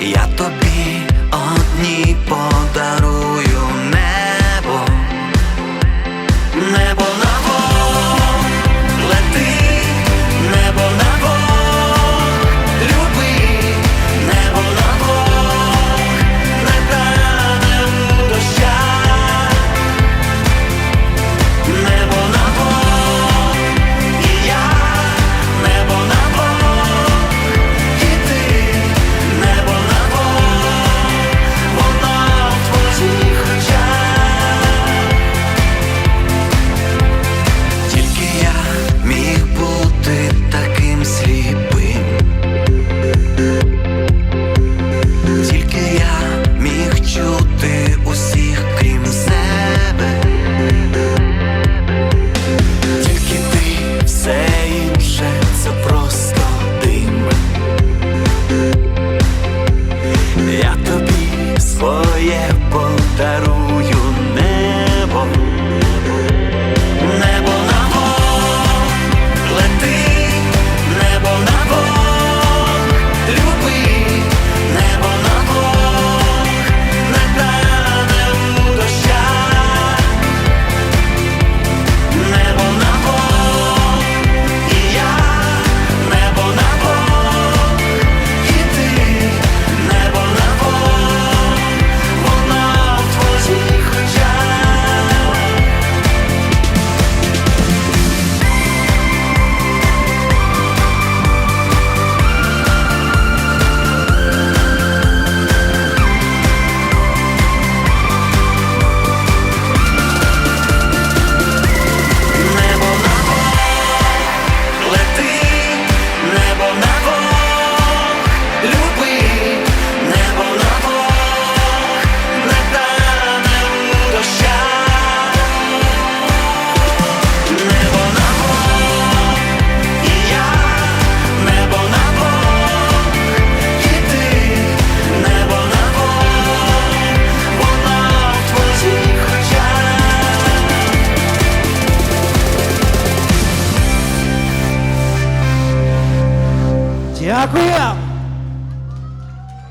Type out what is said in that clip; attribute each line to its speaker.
Speaker 1: я тобі.
Speaker 2: Hallelujah.